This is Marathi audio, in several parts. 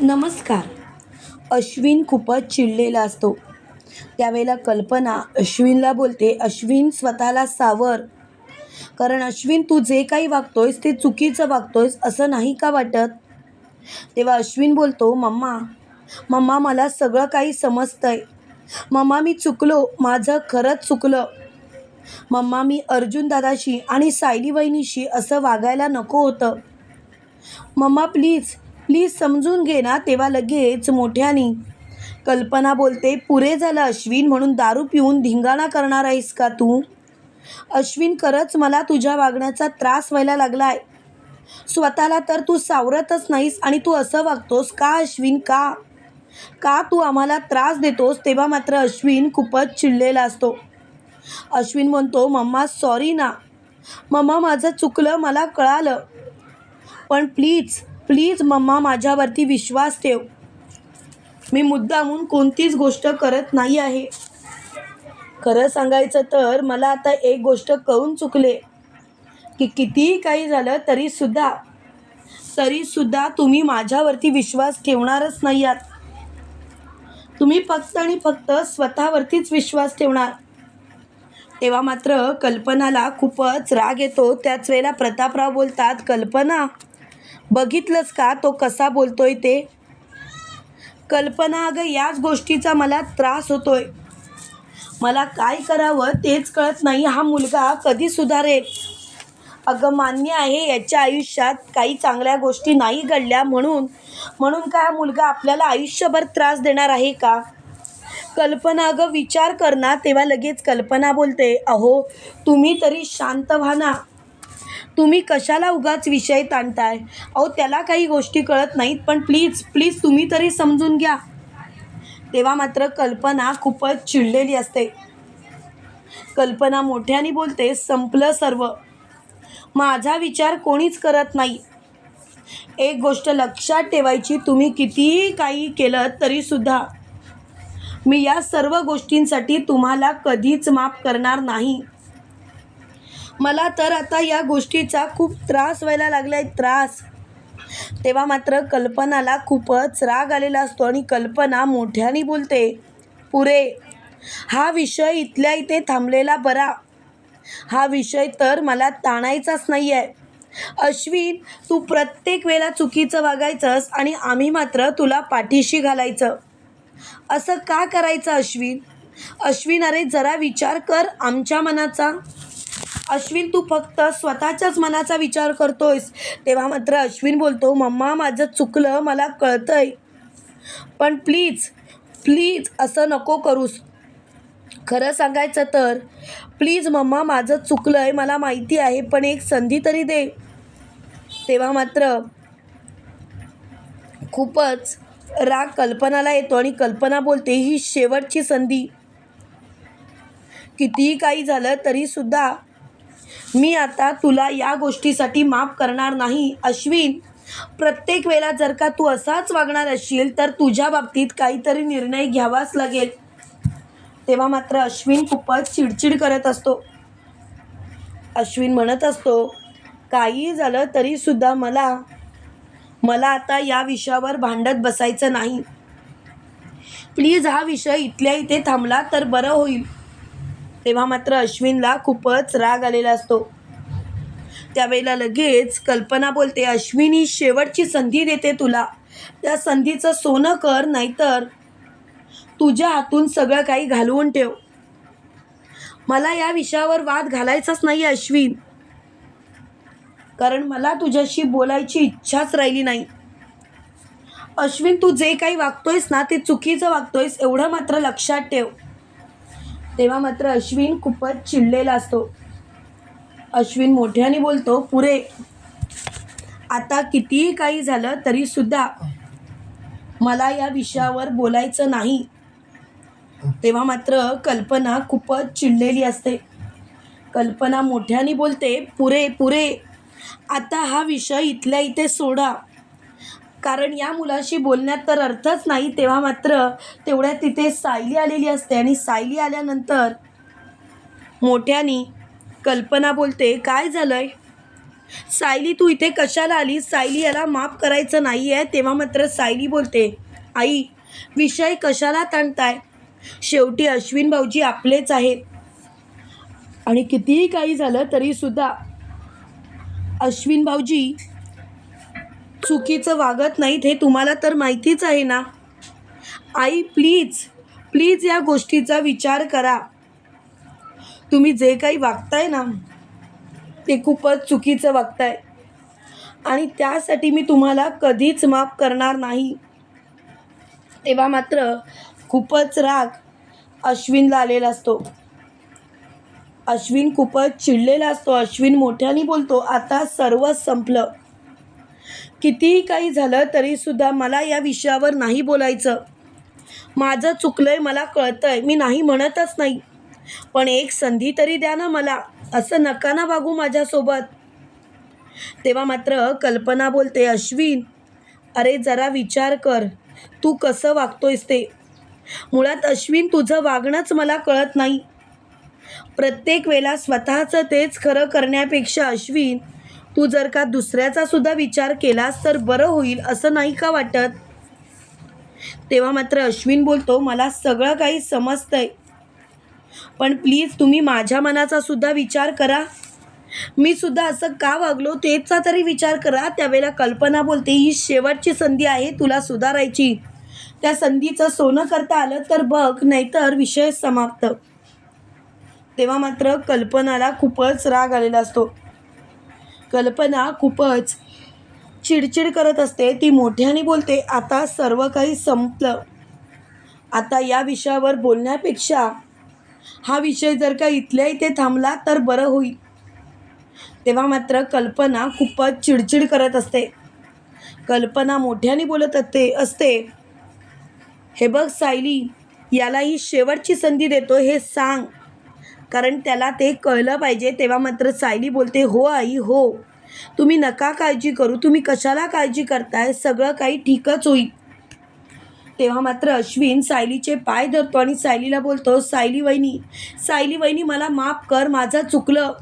नमस्कार. अश्विन खूपच चिडलेला असतो. त्यावेळेला कल्पना अश्विनला बोलते अश्विन स्वतःला सावर. कारण अश्विन तू जे काही वागतोयस ते चुकीचं वागतोयस असं नाही का वाटत? तेव्हा अश्विन बोलतो मम्मा मम्मा मला सगळं काही समजतंय. मम्मा मी चुकलो. माझं खरंच चुकलं. मम्मा मी अर्जुन दादाशी आणि सायली वहिनीशी असं वागायला नको होतं. मम्मा प्लीज प्लीज समजून घे ना तेव्हा लगेच मोठ्यानी. कल्पना बोलते पुरे झालं अश्विन म्हणून दारू पिऊन धिंगाणा करणार आहेस का तू? अश्विन खरंच मला तुझ्या वागण्याचा त्रास व्हायला लागला आहे स्वतःला तर तू सावरतच नाहीस आणि तू असं वागतोस का अश्विन का? का तू आम्हाला त्रास देतोस? तेव्हा मात्र अश्विन खूपच चिडलेला असतो. अश्विन म्हणतो मम्मा सॉरी ना. मम्मा माझं चुकलं मला कळालं. पण प्लीज प्लीज मम्मा माझ्यावरती विश्वास ठेव. मी मुद्दामून कोणतीच गोष्ट करत नाही आहे. खरं सांगायचं तर मला आता एक गोष्ट कळून चुकले. की कितीही काही झालं तरीसुद्धा तरीसुद्धा तुम्ही माझ्यावरती विश्वास ठेवणारच नाही आहात. तुम्ही फक्त आणि फक्त स्वतःवरतीच विश्वास ठेवणार. तेव्हा मात्र कल्पनाला खूपच राग येतो. त्याच वेळेला प्रतापराव बोलतात कल्पना बघितलंच का? तो कसा बोलतोय ते? कल्पना अगं याच गोष्टीचा मला त्रास होतोय. मला काय करावं तेच कळत नाही. हा मुलगा कधी सुधारेल? अगं मान्य आहे याच्या आयुष्यात काही चांगल्या गोष्टी नाही घडल्या म्हणून. म्हणून का हा मुलगा आपल्याला आयुष्यभर त्रास देणार आहे का? कल्पना अगं विचार कर ना. तेव्हा लगेच कल्पना बोलते अहो तुम्ही तरी शांत व्हा ना. तुम्ही कशाला उगाच विषय ताणताय? अहो त्याला काही गोष्टी कळत नाहीत पण प्लीज प्लीज तुम्ही तरी समजून घ्या. तेव्हा मात्र कल्पना खूपच चिडलेली असते. कल्पना मोठ्याने बोलते संपलं सर्व. माझा विचार कोणीच करत नाही. एक गोष्ट लक्षात ठेवायची तुम्ही कितीही काही केलं तरीसुद्धा मी या सर्व गोष्टींसाठी तुम्हाला कधीच माफ करणार नाही. मला तर आता या गोष्टीचा खूप त्रास व्हायला लागला आहे त्रास. तेव्हा मात्र कल्पनाला खूपच राग आलेला असतो आणि कल्पना मोठ्याने बोलते पुरे हा विषय इथल्या इथे थांबलेला बरा. हा विषय तर मला ताणायचाच नाही आहे अश्विन तू प्रत्येक वेळेला चुकीचं वागायचंस आणि आम्ही मात्र तुला पाठीशी घालायचं. असं का करायचं अश्विन? अश्विन अरे जरा विचार कर आमच्या मनाचा. अश्विन तू फक्त स्वतःच्याच मनाचा विचार करतोयस. तेव्हा मात्र अश्विन बोलतो मम्मा माझं चुकलं मला कळतंय. पण प्लीज प्लीज असं नको करूस. खरं सांगायचं तर प्लीज मम्मा माझं चुकलं आहे मला माहिती आहे पण एक संधी तरी दे. तेव्हा मात्र खूपच राग कल्पनाला येतो आणि कल्पना बोलते ही शेवटची संधी. कितीही काही झालं तरीसुद्धा मी आता तुला या गोष्टीसाठी माफ करणार नाही. अश्विन प्रत्येक वेळेला जर का तू असाच वागणार असशील तर तुझ्या बाबतीत काहीतरी निर्णय घ्यावाच लागेल. तेव्हा मात्र अश्विन खूपच चिडचिड करत असतो. अश्विन म्हणत असतो काही झालं तरीसुद्धा मला मला आता या विषयावर भांडत बसायचं नाही. प्लीज हा विषय इथल्या इथे थांबला तर बरं होईल. तेव्हा मात्र अश्विनला खूपच राग आलेला असतो. त्यावेळेला लगेच कल्पना बोलते अश्विनी शेवटची संधी देते तुला. त्या संधीचं सोनं कर नाहीतर तुझ्या हातून सगळं काही घालवून ठेव. मला या विषयावर वाद घालायचाच नाही अश्विन. कारण मला तुझ्याशी बोलायची इच्छाच राहिली नाही. अश्विन तू जे काही वागतोयस ना ते चुकीचं वागतोयस एवढं मात्र लक्षात ठेव. तेव्हा मात्र अश्विन खूपच चिडलेला असतो. अश्विन मोठ्याने बोलतो पुरे आता कितीही काही झालं तरीसुद्धा मला या विषयावर बोलायचं नाही. तेव्हा मात्र कल्पना खूपच चिडलेली असते. कल्पना मोठ्याने बोलते पुरे पुरे आता हा विषय इथल्या इथे सोडा. कारण या मुलाशी बोलण्यात तर अर्थच नाही तेव्हा मात्र तेवढ्या तिथे सायली आलेली असते आणि सायली आल्यानंतर मोठ्यानी कल्पना बोलते काय झालं आहे सायली तू इथे कशाला आली सायली याला माफ करायचं नाही आहे तेव्हा मात्र सायली बोलते आई विषय कशाला ताणताय? शेवटी अश्विन भाऊजी आपलेच आहेत. आणि कितीही काही झालं तरीसुद्धा अश्विन भाऊजी चुकीचं वागत नाहीत हे तुम्हाला तर माहितीच आहे ना? आई प्लीज प्लीज या गोष्टीचा विचार करा. तुम्ही जे काही वागताय ना ते खूपच चुकीचं वागताय. आणि त्यासाठी मी तुम्हाला कधीच माफ करणार नाही. तेव्हा मात्र खूपच राग अश्विनला आलेला असतो. अश्विन खूपच चिडलेला असतो. अश्विन मोठ्याने बोलतो आता सर्व संपलं. कितीही काही झालं तरीसुद्धा मला या विषयावर नाही बोलायचं. माझं चुकलं आहे मला कळतंय. मी नाही म्हणतच नाही. पण एक संधी तरी द्या ना मला. असं नका ना वागू माझ्यासोबत. तेव्हा मात्र कल्पना बोलते अश्विन अरे जरा विचार कर. तू कसं वागतोयस ते? मुळात अश्विन तुझं वागणंच मला कळत नाही. प्रत्येक वेळा स्वतःचं तेच खरं करण्यापेक्षा अश्विन तू जर का दुसऱ्याचा सुद्धा विचार केलास तर बरं होईल असं नाही का वाटत? तेव्हा मात्र अश्विन बोलतो मला सगळं काही समजतंय. पण प्लीज तुम्ही माझ्या मनाचा सुद्धा विचार करा. मी सुद्धा असं का वागलो तेचा तरी विचार करा. त्यावेळेला कल्पना बोलते ही शेवटची संधी आहे तुला सुधारायची. त्या संधीचं सोनं करता आलं तर बघ नाहीतर विषय समाप्त. तेव्हा मात्र कल्पनाला खूपच राग आलेला असतो. कल्पना खूपच चिडचिड करत असते. ती मोठ्याने बोलते आता सर्व काही संपलं. आता या विषयावर बोलण्यापेक्षा हा विषय जर का इथल्या इथे थांबला तर बरं होईल. तेव्हा मात्र कल्पना खूपच चिडचिड करत असते. कल्पना मोठ्याने बोलत असते असते. हे बघ सायली याला ही शेवटची संधी देतो हे सांग. कारण त्याला ते कळलं पाहिजे तेव्हा मात्र सायली बोलते हो आई हो. तुम्ही नका काळजी करू. तुम्ही कशाला काळजी करताय? सगळं काही ठीकच होईल तेव्हा मात्र अश्विन सायलीचे पाय धरतो आणि सायलीला बोलतो सायली वहिनी सायली वहिनी मला माफ कर माझं चुकलं.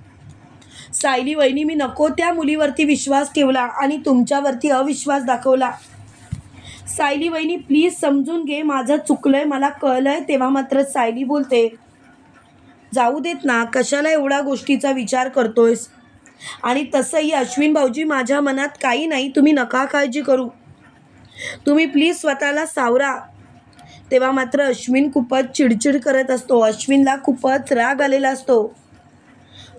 सायली वहिनी मी नको त्या मुलीवरती विश्वास ठेवला आणि तुमच्यावरती अविश्वास दाखवला. सायली वहिनी प्लीज समजून घे माझं चुकलं आहे मला कळलं आहे तेव्हा मात्र सायली बोलते जाऊ देत ना कशाला एवढा गोष्टीचा विचार करतोयस? आणि तसंही अश्विन भाऊजी माझ्या मनात काही नाही तुम्ही नका काळजी करू. तुम्ही प्लीज स्वतःला सावरा. तेव्हा मात्र अश्विन खूपच चिडचिड करत असतो. अश्विनला खूपच राग आलेला असतो.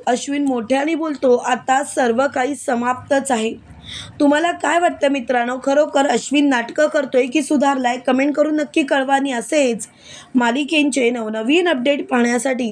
अश्विन मोठ्याने बोलतो आता सर्व काही समाप्तच आहे. तुम्हाला काय वाटतं मित्रांनो? खरोखर अश्विन नाटकं करतोय की सुधारलाय? कमेंट करून नक्की कळवा असेच मालिकेंचे नवनवीन अपडेट पाहण्यासाठी.